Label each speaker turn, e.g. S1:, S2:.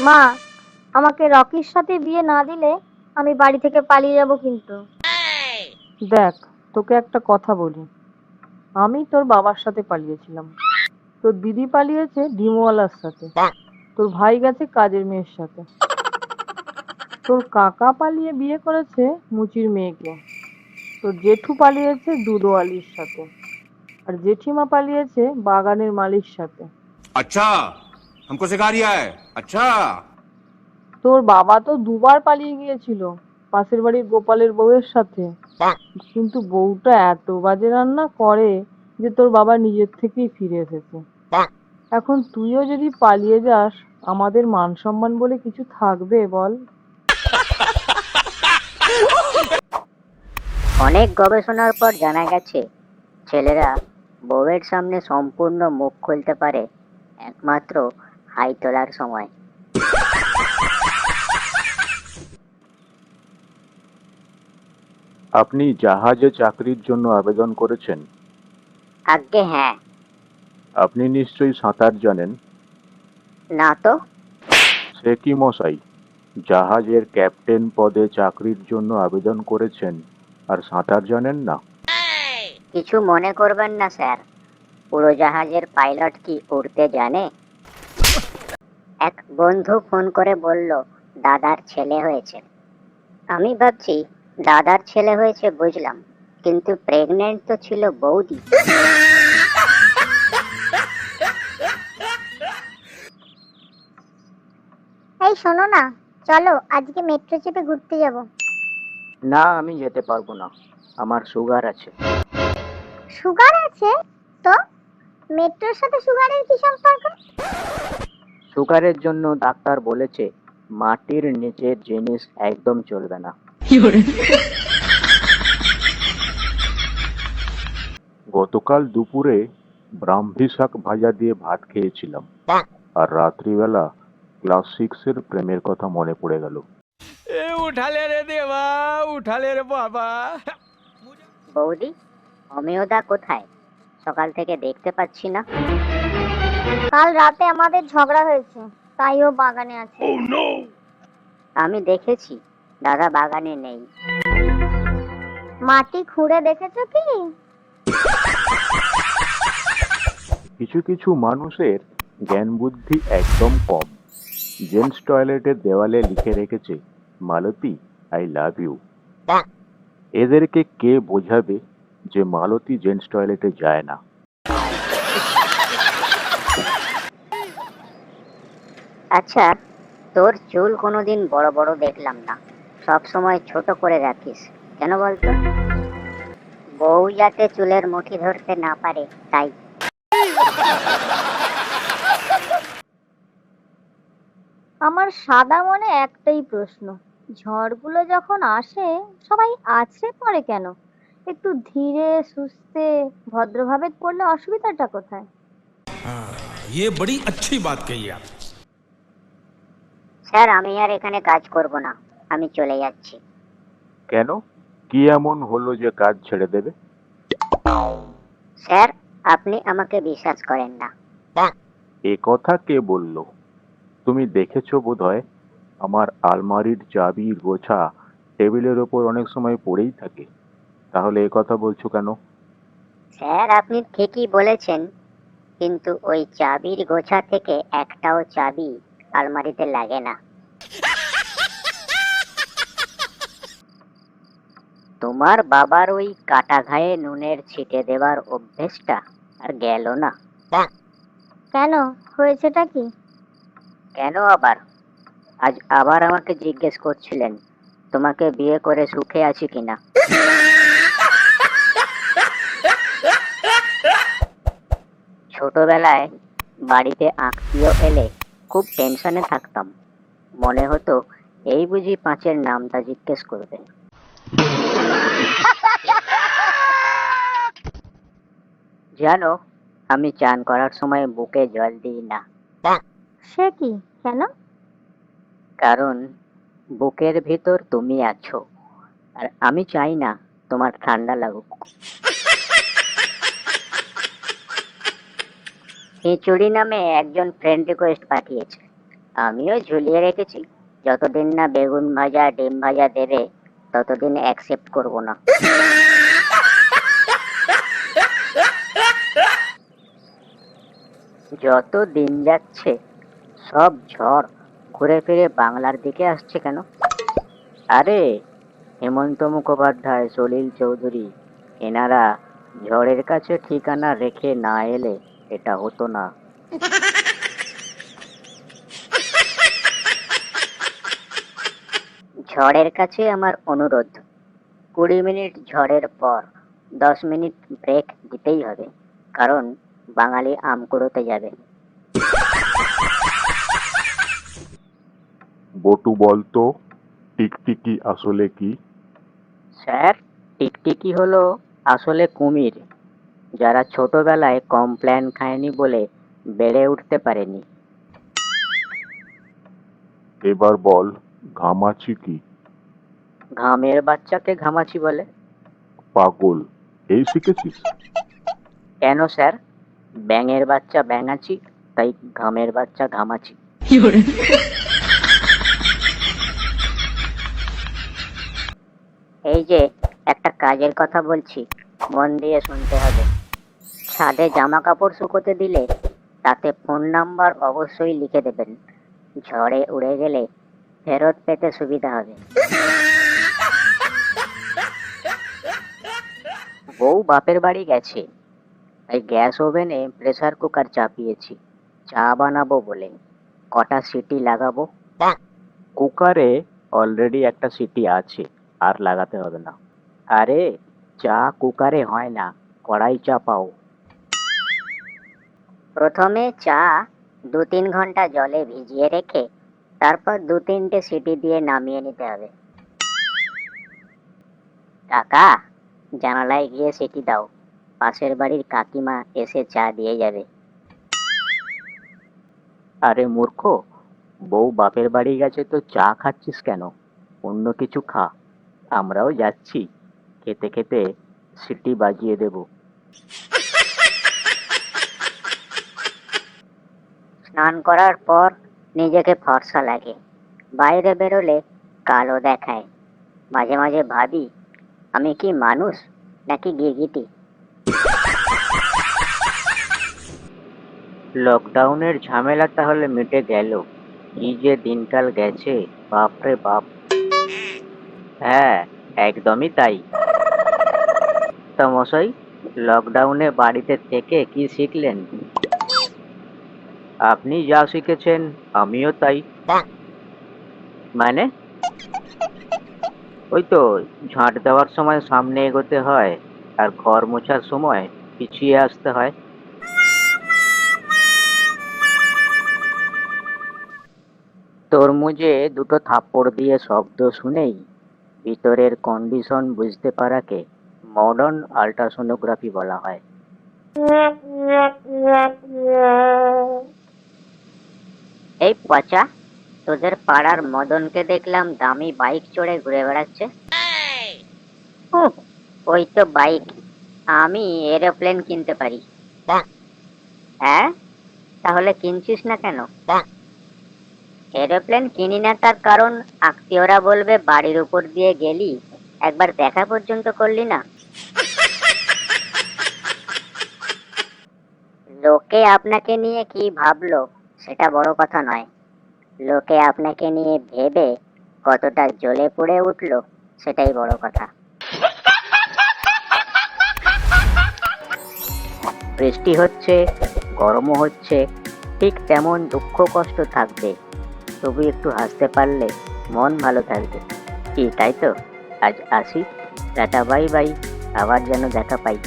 S1: মা আমাকে রকির সাথে বিয়ে না দিলে আমি বাড়ি থেকে পালিয়ে যাব কিন্তু।
S2: দেখ তোকে একটা কথা বলি। আমি তোর বাবার সাথে পালিয়েছিলাম। তোর দিদি পালিয়েছে ডিমওয়ালার সাথে। তোর ভাই গেছে কাজের মেয়ের সাথে। তোর কাকা পালিয়ে বিয়ে করেছে মুচির মেয়েকে। তোর জেঠু পালিয়েছে দুদোয়ালির সাথে। আর জেঠিমা পালিয়েছে বাগানের মালির সাথে।
S3: আচ্ছা हमको सिखा रिया है अच्छा
S2: তোর বাবা তো দুবার পালিয়ে গিয়েছিল পাশের বাড়ির গোপালের বউয়ের সাথে কিন্তু বউটা এত বাজে রান্না করে যে তোর বাবা নিজের থেকেই ফিরে এসেছে এখন তুইও যদি পালিয়ে যাস আমাদের মান সম্মান বলে কিছু থাকবে বল
S4: অনেক গবেষণার পর জানা গেছে ছেলেরা বউয়ের সামনে সম্পূর্ণ মুখ খুলতে পারে একমাত্র হাই তোলার সময়।
S5: আপনি জাহাজে চাকরির জন্য আবেদন করেছেন?
S4: আজ্ঞে হ্যাঁ।
S5: আপনি নিশ্চয়ই সাঁতার জানেন?
S4: না তো।
S5: সে কি মশাই জাহাজের ক্যাপ্টেন পদে চাকরির জন্য আবেদন করেছেন আর সাঁতার জানেন না?
S4: কিছু মনে করবেন না স্যার। উড়োজাহাজের পাইলট কি উড়তে জানে? এক বন্ধু ফোন করে বলল দাদার ছেলে হয়েছে। আমি ভাবছি দাদার ছেলে হয়েছে বুঝলাম কিন্তু প্রেগনেন্ট তো ছিল বৌদি।
S1: এই শোনো না চলো আজকে মেট্রো চেপে ঘুরতে যাব।
S4: না আমি যেতে পারব না আমার সুগার আছে।
S1: সুগার আছে? তো? মেট্রোর সাথে সুগারের কি সম্পর্ক?
S4: সুগারের জন্য ডাক্তার বলেছে মাটির নিচের জিনিস একদম চলবে না।
S5: গতকাল দুপুরে ব্রাহ্মী শাক ভাজা দিয়ে ভাত খেয়েছিলাম। আর রাত্রিবেলা ক্লাস সিক্সের প্রেমের কথা মনে পড়ে গেল।
S6: এ উঠালে রে দেবা উঠালে রে বাবা।
S4: বৌদি অমিয়দা কোথায়? সকাল থেকে দেখতে পাচ্ছি না।
S1: কাল রাতে আমাদের ঝগড়া হয়েছে তাই ও বাগানে আছে।
S4: আমি দেখেছি দাদা বাগানে নেই।
S1: মাটি খুঁড়ে দেখেছ কি?
S5: কিছু কিছু মানুষের জ্ঞান বুদ্ধি একদম কম। জেন্টস টয়লেটের দেওয়ালে লিখে রেখেছে মালতী আই লাভ ইউ এদেরকে কে বোঝাবে যে মালতী জেন্টস টয়লেটে যায় না?
S4: আচ্ছা তোর চুল কোনোদিন বড় বড় দেখলাম না সব সময় ছোট করে রাখিস কেন বলতো বউ যাতে চুলের মুঠি ধরতে না পারে তাই
S1: আমার সাদা মনে একটাই প্রশ্ন ঝড়গুলো যখন আসে সবাই আছড়ে পড়ে কেন একটু ধীরে সুস্থে ভদ্রভাবে পড়লে অসুবিধাটা কোথায়
S6: ये बड़ी अच्छी बात कही आप
S4: স্যার আমি আর এখানে কাজ করব না। আমি চলে যাচ্ছি।
S5: কেন? কি এমন হলো যে কাজ ছেড়ে দেবে?
S4: স্যার আপনি আমাকে বিশ্বাস করেন না।
S5: এ কথা কে বলল? তুমি দেখেছ বোধহয় আমার আলমারির চাবি গোছা টেবিলের ওপর অনেক সময় পড়েই থাকে। তাহলে এ কথা বলছো কেন?
S4: স্যার আপনি ঠিকই বলেছেন কিন্তু ওই চাবির গোছা থেকে একটাও চাবি আলমারিতে লাগে না। তোমার বাবার ওই কাটা ঘায়ে নুনের ছিটে দেওয়ার অভ্যেসটা আর গেল না।
S1: কেন? হয়েছেটা কি?
S4: কেন আবার? আজ আবার আমাকে জিজ্ঞেস করছিলেন তোমাকে বিয়ে করে সুখে আছি কিনা। ছোটবেলায় বাড়িতে আত্মীয় এলে খুব টেনশনে থাকতাম। মনে হতো এই বুঝি পাঁচের নামটা জিজ্ঞেস করবে। জানো আমি চান করার সময় বুকে জল দিই না।
S1: সে কি? কেন?
S4: কারণ বুকের ভিতর তুমি আছো। আর আমি চাই না তোমার ঠান্ডা লাগুক। খিচুড়ি নামে একজন ফ্রেন্ড রিকোয়েস্ট পাঠিয়েছে। আমিও ঝুলিয়ে রেখেছি। যতদিন না বেগুন ভাজা, ডিম ভাজা দেবে, ততদিন অ্যাকসেপ্ট করব না। যত দিন যাচ্ছে, সব ঝড় ঘুরে ফিরে বাংলার দিকে আসছে কেন? আরে, হেমন্ত মুখোপাধ্যায়, সলিল চৌধুরী, এনারা ঝড়ের কাছে ঠিকানা রেখে না এলে এটা হতো না। ঝড়ের কাছে আমার অনুরোধ কুড়ি মিনিট ঝড়ের পর দশ মিনিট ব্রেক দিতেই হবে কারণ বাঙালি আম কুড়োতে যাবে।
S5: বটু বলতো টিকটিকি আসলে কি?
S4: স্যার টিকটিকি হলো আসলে কুমির। যারা ছোটবেলায় কমপ্ল্যান খায়নি বলে বেড়ে উঠতে পারেনি।
S5: এবার বল ঘামাচি কি?
S4: ঘামের বাচ্চাকে ঘামাচি বলে।
S5: পাগল এই শিখেছিস?
S4: কেন স্যার? ব্যাঙের বাচ্চা ব্যাঙাচি তাই ঘামের বাচ্চা ঘামাচি এই যে একটা কাজের কথা বলছি মন দিয়ে শুনতে হবে। ছাদে জামা কাপড় শুকোতে দিলে তাতে ফোন নাম্বার অবশ্যই লিখে দেবেন। ঝড়ে উড়ে গেলে ফেরত পেতে সুবিধা হবে। বউ বাপের বাড়ি গেছে। তাই গ্যাস ওভেনে প্রেসার কুকার চাপিয়েছি। চা বানাবো বলে কটা সিটি লাগাবো?
S5: কুকারে অলরেডি একটা সিটি আছে আর লাগাতে হবে না।
S4: আরে চা কুকারে হয় না কড়াই চাপাও। প্রথমে চা দু তিন ঘণ্টা জলে ভিজিয়ে রেখে তারপর দু তিনটে সিটি দিয়ে নামিয়ে নিতে হবে। কাকা, জানালায় গিয়ে সিটি দাও। পাশের বাড়ির কাকিমা এসে চা দিয়ে যাবে।
S5: আরে মূর্খ, বউ বাপের বাড়ি গেছে তো চা খাচ্ছিস কেন? অন্য কিছু খা। আমরাও যাচ্ছি। খেতে খেতে সিটি বাজিয়ে দেব।
S4: স্নান করার পর নিজেকে ফর্সা লাগে। বাইরে বেরোলে কালো দেখায়। মাঝে মাঝে ভাবি, আমি কি মানুষ নাকি গিরগিটি? লকডাউনের ঝামেলা তাহলে মিটে গেল। কি যে দিনকাল গেছে, বাপরে বাপ। হ্যাঁ একদমই তাই। তা মশাই, লকডাউনে বাড়িতে থেকে কি শিখলেন? আপনি যা শিখেছেন আমিও তাই। মানে? ওই তো ঝাঁট দেওয়ার সময় সামনে এগোতে হয় আর ঘর মোছার সময় পিছিয়ে আসতে হয়। তরমুজে দুটো থাপ্পড় দিয়ে শব্দ শুনেই ভিতরের কন্ডিশন বুঝতে পারাকে মডার্ন আল্ট্রাসোনোগ্রাফি বলা হয়। এই পচা তোদের পাড়ার মদনকে দেখলাম দামি বাইক চড়ে ঘুরে বেড়াচ্ছে। ওই তো বাইক। আমি এরোপ্লেন কিনতে পারি। হ্যাঁ? তাহলে কিনছিস না কেন? এরোপ্লেন কিনি না তার কারণ আত্মীয়রা বলবে বাড়ির উপর দিয়ে গেলি একবার দেখা পর্যন্ত করলি না। লোকে আপনাকে নিয়ে কি ভাবলো? সেটা বড় কথা নয়। লোকে আপনাকে নিয়ে ভেবে কতটা জ্বলে পড়ে উঠল, সেটাই বড় কথা। বৃষ্টি হচ্ছে, গরমও হচ্ছে, ঠিক তেমন দুঃখ কষ্ট থাকবে। তবু একটু হাসতে পারলে মন ভালো থাকবে। কি, তাই তো? আজ আসি। Tata, bye bye. আবার যেন দেখা পাই।